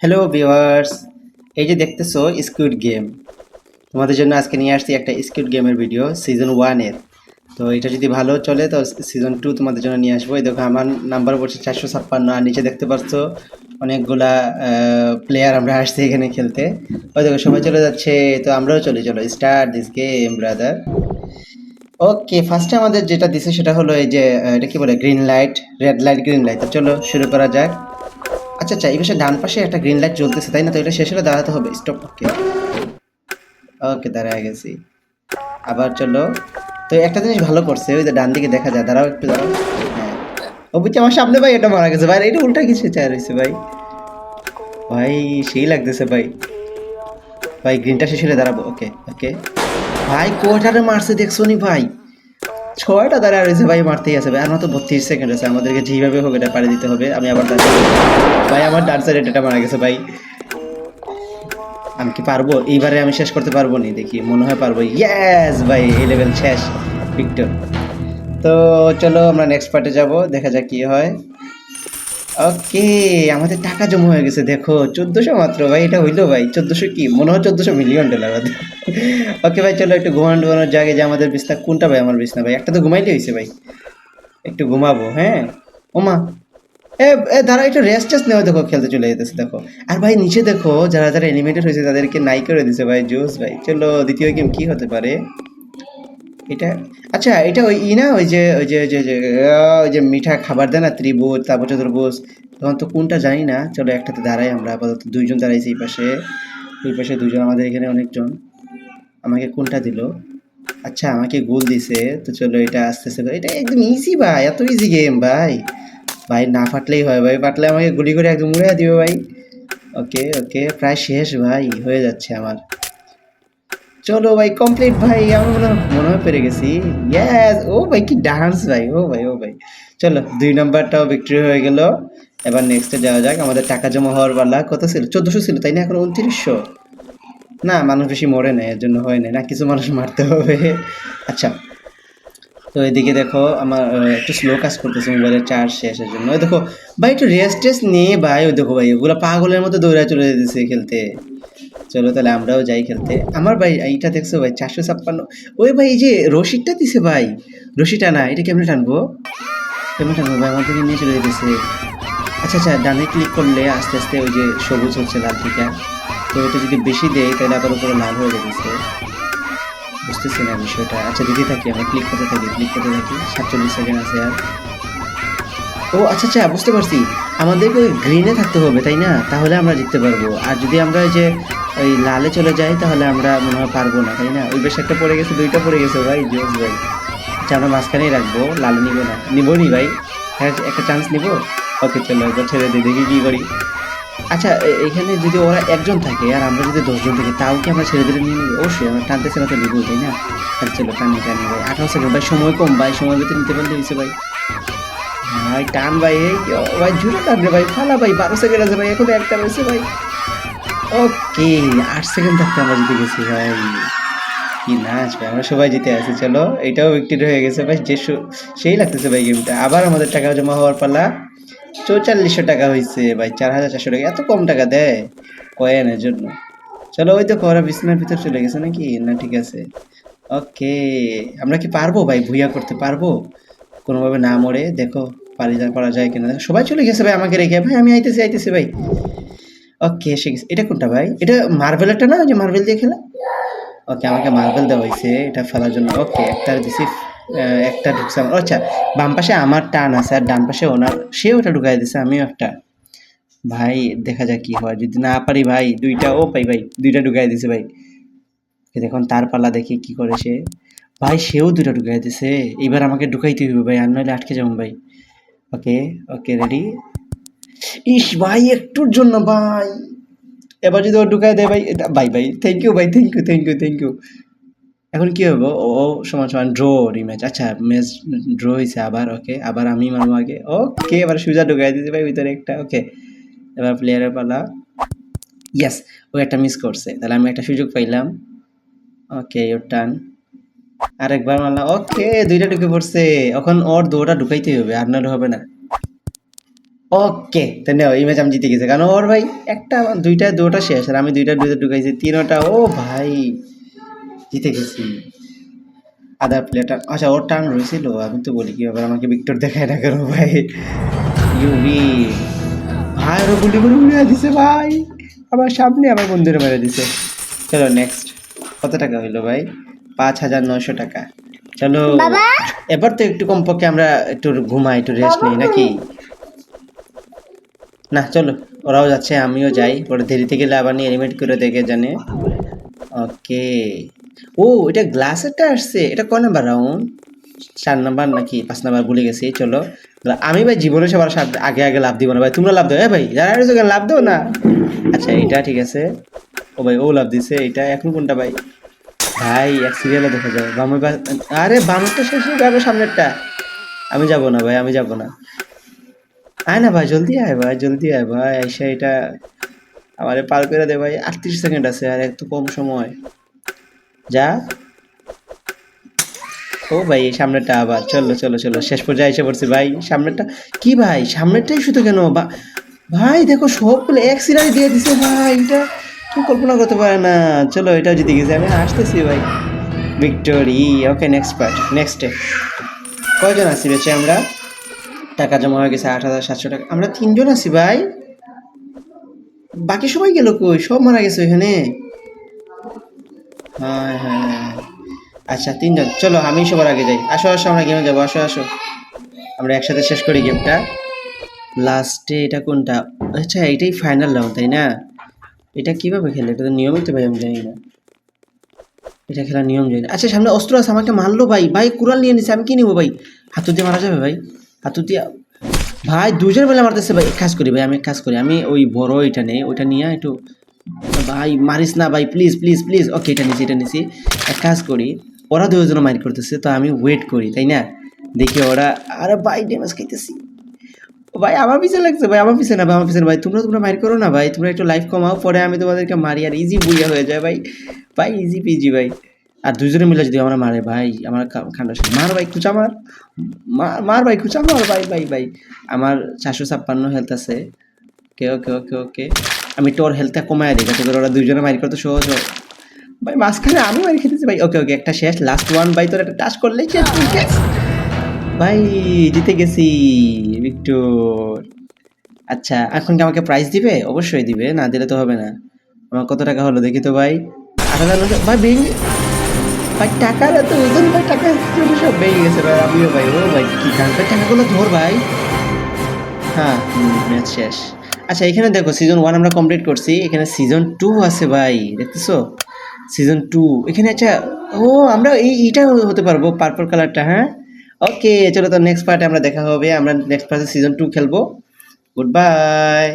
Hello viewers এই যে দেখতেছো স্কুইড গেম তোমাদের জন্য আজকে নিয়ে আসছি একটা স্কুইড গেমের ভিডিও সিজন ওয়ানের তো এটা যদি ভালো চলে, তো সিজন টু তোমাদের জন্য নিয়ে আসব। এই দেখো, আমার নাম্বার পড়ছে চারশো ছাপ্পান্ন, আর নিচে দেখতে পাচ্ছ অনেকগুলা প্লেয়ার আমরা আসছি এখানে খেলতে। ওই দেখো, সবাই চলে যাচ্ছে। তো আমরাও চলে, চলো start this game brother okay ফার্স্টে আমাদের যেটা দিছে সেটা হলো এই যে এটা কি বলে? Green light red light green light তো চলো, শুরু করা যাক। আচ্ছা আচ্ছা এই পাশে ডান পাশে একটা গ্রিন লাইট জ্বলতেছে, তাই না? তো এটা শেষ হলে দাঁড়াতে হবে। স্টপ ওকে ওকে দাঁড়ায় গেছি। আবার চলো। তো একটা জিনিস ভালো করছে, ওই যে ডান দিকে দেখা যায়। দাঁড়াও একটু, দাঁড়াও। হ্যাঁ। ও বুঝছি আমার সামনে ভাই এটা মারা গেছে। ভাই, এটা উল্টা কিছু চায় রয়েছে, ভাই। ভাই, সেই লাগতেছে, ভাই। ভাই গ্রিনটা শেষ হলে দাঁড়াবো। ওকে ওকে ভাই, কোয়ার্টারে মারছে, দেখছ নি, ভাই? ছয়টা দাঁড়া রয়েছে ভাই, মারতেই আছে ভাই। আমার তো বত্রিশ সেকেন্ড আছে, আমাদেরকে যেইভাবে হোক এটা পাড়ি দিতে হবে। আমি আবার ভাই, আমার ডান্সার এটা মারা গেছে ভাই। আমি কি পারব? এইবারে আমি শেষ করতে পারব নি? দেখি, মনে হয় পারব। ইয়াস ভাই, এই লেভেল শেষ। ভিক্টর তো চলো, আমরা নেক্সট পার্টে যাব। দেখা যাক কি হয়। ওকে, আমাদের টাকা জমা হয়ে গেছে, দেখো, চোদ্দোশো মাত্র, ভাই, এটা হইল, ভাই, চোদ্দোশো কি? মনে হয় চোদ্দোশো মিলিয়ন ডলার ওকে, ভাই, চলো একটু ঘুমানো ঘুমানোর জায়গায় যে আমাদের বিছনা, কোনটা ভাই আমার বিছনা, ভাই? একটা তো ঘুমাইলে হয়েছে ভাই। একটু ঘুমাবো হ্যাঁ? ওমা এ দাঁড়া, একটু রেস্ট টেস্ট নেওয়া দেখো, খেলতে চলে যেতেছে, দেখো। আর ভাই, নিচে দেখো, যারা যারা এলিমেন্টেড হয়েছে, তাদেরকে নাই করে দিছে, ভাই জোস ভাই। চলো, দ্বিতীয় গেম কি হতে পারে? এটা আচ্ছা এটা ওই ই না ওই যে ওই যে ওই যে ওই যে, মিঠা খাবার দেয় না ত্রিভুজ তারপর চতুর্ভুজ তখন তো কোনটা জানি না চলো একটাতে দাঁড়াই আমরা আপাতত দুইজন দাঁড়াইছি এই পাশে ওই পাশে দুজন আমাদের এখানে অনেকজন আমাকে কোনটা দিল? আচ্ছা আমাকে গোল দিছে তো চলো এটা আস্তে আস্তে এটা একদম ইজি ভাই এত ইজি গেম ভাই। ভাই না ফাটলেই হয় ভাই ফাটলে আমাকে গুলি করে একদম উড়ে দিবে ভাই। ওকে ওকে প্রায় শেষ ভাই হয়ে যাচ্ছে আমার। চলো ভাই কমপ্লিট ভাই আমার মনে হয় পেরে গেছি। ইয়েস ও ভাই, কি ডান্স ভাই, ও ভাই ও ভাই। চলো, দুই নাম্বারটাও বিক্রি হয়ে গেল। এবার নেক্সটে যাওয়া যাক, আমাদের টাকা জমা হওয়ার বেলা কত ছিল? চোদ্দোশো ছিল, তাই না? এখন উনত্রিশশো। না, মানুষ বেশি মরে নেয় এর জন্য হয় নাই না, কিছু মানুষ মারতে হবে। আচ্ছা তো এদিকে দেখো, আমার একটু স্লো কাজ করতেছে, মোবাইলের চার্জ শেষের জন্য। দেখো, ভাই, একটু রেস্ট টেস্ট নিয়ে, ভাই, ওই দেখো, ভাই, ওগুলো পাগলের মতো দৌড়ায় চলে যেতেছে খেলতে। চলো তাহলে আমরাও যাই খেলতে। আমার ভাই, এইটা দেখছ ভাই, চারশো ছাপ্পান্ন। ওই ভাই, এই যে রশিদটা দিছে ভাই। রশিটা না, এটা কেমনে টানবো? কেমনে টানবো ভাই? আমার নিয়ে চলে যেতেছে। আচ্ছা আচ্ছা ডানে ক্লিক করলে আস্তে আস্তে ওই যে সবুজ হচ্ছে লাল থেকে। তো এটা যদি বেশি দেয়, তাহলে আবার উপরে লাল হয়ে যেতেছে বুঝতেছি না বিষয়টা। আচ্ছা দিতে থাকি আমরা ক্লিক করতে থাকি ক্লিক করতে থাকি। সাতচল্লিশ সেকেন্ড আছে আর। ও আচ্ছা আচ্ছা বুঝতে পারছি। আমাদেরকে ওই গ্রিনে থাকতে হবে, তাই না? তাহলে আমরা জিততে পারব। আর যদি আমরা ওই যে ওই লালে চলে যাই, তাহলে আমরা মনে হয় পারব না, তাই না? ওই বেশ একটা পড়ে গেছে, দুইটা পড়ে গেছে ভাই, জোস ভাই। আচ্ছা আমরা মাঝখানেই রাখব, লালে নিবো না। নিবো নি ভাই? হ্যাঁ একটা চান্স নিবো? ওকে চলো, একবার ছেড়ে দিই, দেখি কী করি। আচ্ছা এখানে যদি ওরা একজন থাকে, আর আমরা যদি দশজন থাকি, তাও কি আমরা ছেড়ে দিলে নিয়ে নেব? অবশ্যই, আমরা টানতে ছেড়ে তো নিবো তাই না? তাহলে চলো, টানি টানি ভাই। আঠারো সেকেন্ড, ভাই, সময় কম, ভাই, সময় ভিতরে নিতে পারলে হয়েছে, ভাই। ভাই, টান, ভাই ভাই, ঝুলে টান রে ভাই, ফালা ভাই, বারো সেকেন্ড আছে ভাই, এখন একটা রয়েছে ভাই। ওকে, আট সেকেন্ড থাকতে আমরা জিতে গেছি ভাই। কি নাচ ভাই, আমরা সবাই জিতে আছি, চলো। এটাও বিক্রি হয়ে গেছে ভাই, যে সেই লাগতেছে ভাই গেমটা আবার আমাদের টাকা জমা হওয়ার পালা। চৌচল্লিশশো টাকা হয়েছে ভাই, চার হাজার চারশো টাকা। এত কম টাকা দেয় কয়েনের জন্য। চলো, ওই তো ওরা বিছানার ভিতর চলে গেছে নাকি? না, ঠিক আছে। ওকে, আমরা কি পারব ভাই? ভুইয়া করতে পারব? কোনোভাবে না মরে। দেখো, পারি যা করা যায় কিনা। দেখো, সবাই চলে গেছে ভাই আমাকে রেখে। ভাই, আমি আইতেছি আইতেছি ভাই। ওকে এসে গেছে। এটা কোনটা ভাই? এটা মার্বেলেরটা না? ওই যে মার্বেল দিয়ে খেলা? ওকে আমাকে মার্বেল দেওয়া হয়েছে। এটা ফেলার জন্য। ওকে একটা দিছি। একটা ঢুকছে আমার। আচ্ছা বাম পাশে আমার টান আছে আর ডান পাশে ওনার। সে ওটা ঢুকাই দিছে, আমিও একটা। ভাই, দেখা যাক কি হয়। যদি না পারি ভাই, দুইটা ও পাই ভাই, দুইটা ঢুকাই দিছে ভাই। দেখুন, তার পাল্লা দেখি কি করে সে। ভাই, সেও দুটো ঢুকাই দিছে। এবার আমাকে ঢুকাইতে হইবে ভাই, আর নইলে আটকে যাব ভাই। ওকে ওকে রেডি ইস ভাই, একটুর জন্য ভাই। এবার যদি ও ঢুকাই দেয় ভাই ভাই ভাই থ্যাংক ইউ ভাই thank you thank you thank you এখন কি হবে ও সমান সমান ড্র রিম্যাচ আচ্ছা ম্যাচ ড্র হয়েছে আবার ওকে আবার আমি মারবো আগে। ওকে এবার সুজা ঢুকাই দিতে ভাই, ভিতরে একটা ওকে এবার প্লেয়ারের পালা। ইয়াস ও একটা মিস করছে। তাহলে আমি একটা সুযোগ পাইলাম। ওকে ওর টান আরেকবার মারলাম। ওকে দুইটা ঢুকে পড়ছে। এখন ওর দুটা ঢুকাইতে হবে, আর নাহলে হবে না। ওকে তো নেও এই ম্যাচ আমি জিতে গেছি। কারণ ওর ভাই একটা দুইটা দুটা শেষ আর আমি দুইটা দুইটা ঢুকাইছি। তিনটা ও ভাই জিতে গেছি। আদার প্লেয়ারটা আচ্ছা ওর টার্ন রয়েছিল আমি তো বলি কি ব্যাপার আমাকে ভিক্টর দেখায় না কেন ভাই? ইউবি ভাই ওরা গুলি করে উড়িয়ে দিছে ভাই। আমার সামনে আমার বন্ধুরা মেরে দিছে। চলো নেক্সট কত টাকা হইল ভাই? পাঁচ হাজার নয়শো টাকা। চলো এবার তো একটু কমপক্ষে আমরা একটু ঘুমাই একটু রেস্ট নিই নাকি? না, চলো, ওরাও যাচ্ছে, আমিও যাই। ওরা দেরিতে গেলে আবার নিয়ে এলিমেন্ট করে দেখে জানে। ওকে ও, এটা গ্লাসেরটা আসছে, এটা ক নাম্বার রাউন্ড চার নাম্বার নাকি? পাঁচ নাম্বার, ভুলে গেছি, চলো। আমি ভাই জীবনে সবার আগে আগে লাভ দিব না ভাই, তোমরা লাভ দাও। হ্যাঁ ভাই, যারা কেন লাভ দাও না। আচ্ছা এটা ঠিক আছে। ও ভাই, ও লাভ দিছে, এটা এখন কোনটা ভাই? ভাই, এক সিরিয়ালে দেখা যায়। বামে আরে, বামটা শেষ হয়ে যাবে সামনেরটা। আমি যাব না ভাই, আমি যাব না। আয় না ভাই, জলদি আয় ভাই, জলদি আয় ভাই আইসা এটা আমারে পার করে দে ভাই, আটত্রিশ সেকেন্ড আছে আর একটু কম সময়। যা। ও ভাই, এই সামনেরটা আবার, চলো চলো চলো, শেষ পর্যায়ে এসে পড়ছি ভাই, সামনেরটা, কি ভাই, সামনেরটাই শুধু কেন, বা- ভাই, দেখো সবগুলো এক সিরাই দিয়ে দিছে ভাই, এটা কেউ কল্পনা করতে পারে না, চলো, এটাও জিতে গেছি, আমি আসতেছি ভাই। Victory okay next part next কয়জন আছি বেঁচে আমরা? টাকা জমা হয়ে গেছে, আট হাজার সাতশো টাকা। আমরা তিনজন আছি ভাই। বাকি সবাই গেল কই? সব মারা গেছে ওইখানে? হ্যাঁ হ্যাঁ আচ্ছা তিনজন। চলো, আমি সবার আগে যাই। আসো আসো, আমরা গেমে যাব। আসো আসো। আমরা একসাথে শেষ করি গেমটা। লাস্টে এটা কোনটা? আচ্ছা এটাই ফাইনাল রাউন্ড তাই না? এটা কীভাবে খেলে? এটা তো নিয়মিত ভাই আমি জানি না। এটা খেলার নিয়ম জানি আচ্ছা সামনে অস্ত্র আছে, আমাকে মারলো ভাই। ভাই, কুড়াল নিয়ে নিছে, আমি কি নিবো ভাই? হাতু দিয়ে মারা যাবে ভাই? হাতু দিয়ে ভাই দুজন মিলে মারতেছে ভাই কাজ করি ভাই, আমি কাজ করি। আমি ওই বড় এটা নেই, ওইটা নিয়ে একটু ভাই, মারিস না ভাই প্লিজ প্লিজ প্লিজ ওকে এটা নিছি এটা নিছি। এক কাজ করি, ওরা দুজন মাইর করতেছে, তো আমি ওয়েট করি, তাই না? দেখি ওরা আরে ভাই ড্যামেজ খাইতেছি। ভাই, আমার পিছনে লাগছে ভাই, আমার পিছনে না আমার পিছনে ভাই, তোমরা তোমরা মাইর করো না ভাই, তোমরা একটু লাইফ কমাও, পরে আমি তোমাদেরকে মারি, আর ইজি বুইয়া হয়ে যায় ভাই। ভাই ইজি পিজি ভাই। আর দুজনে মিলে যদি আমরা মারে, ভাই, আমার খান্ডা মার ভাই কুচা মার। মার- ভাই কুচা মার, ভাই ভাই ভাই। আমার চারশো ছাপ্পান্ন হেলথ আছে। ওকে ওকে ওকে ওকে। আমি তোর হেলথটা কমায় দিই, যাতে করে ওরা দুজনে মারি করতে সহজ হয়। ভাই, মাঝখানে আমি মারি খেতেছি, ভাই। ওকে ওকে, একটা শেষ লাস্ট ওয়ান ভাই, তোর একটা টাচ করলেই শেষ ভাই, জিতে গেছি ভিক্টর আচ্ছা এখন কি আমাকে প্রাইজ দিবে? অবশ্যই দিবে, না দিলে তো হবে না। আমার কত টাকা হলো দেখি তো, ভাই। আট হাজার ভাই ভাই টাকার এত ওজন ভাই, টাকা সব ভেঙে গেছে ভাই, আমিও ভাই, ও ভাই, কি কাজ ভাই, টাকাগুলো ধর ভাই। হ্যাঁ ম্যাচ শেষ। আচ্ছা এখানে দেখো সিজন ওয়ান আমরা কমপ্লিট করছি, এখানে সিজন টু আছে ভাই, দেখতেছো? সিজন টু এখানে আচ্ছা ও, আমরা এই, এইটা হতে পারব পার্পল কালারটা হ্যাঁ? ওকে চলো তো নেক্সট পার্টে আমরা দেখা হবে, আমরা নেক্সট পার্টে সিজন টু খেলব। Good bye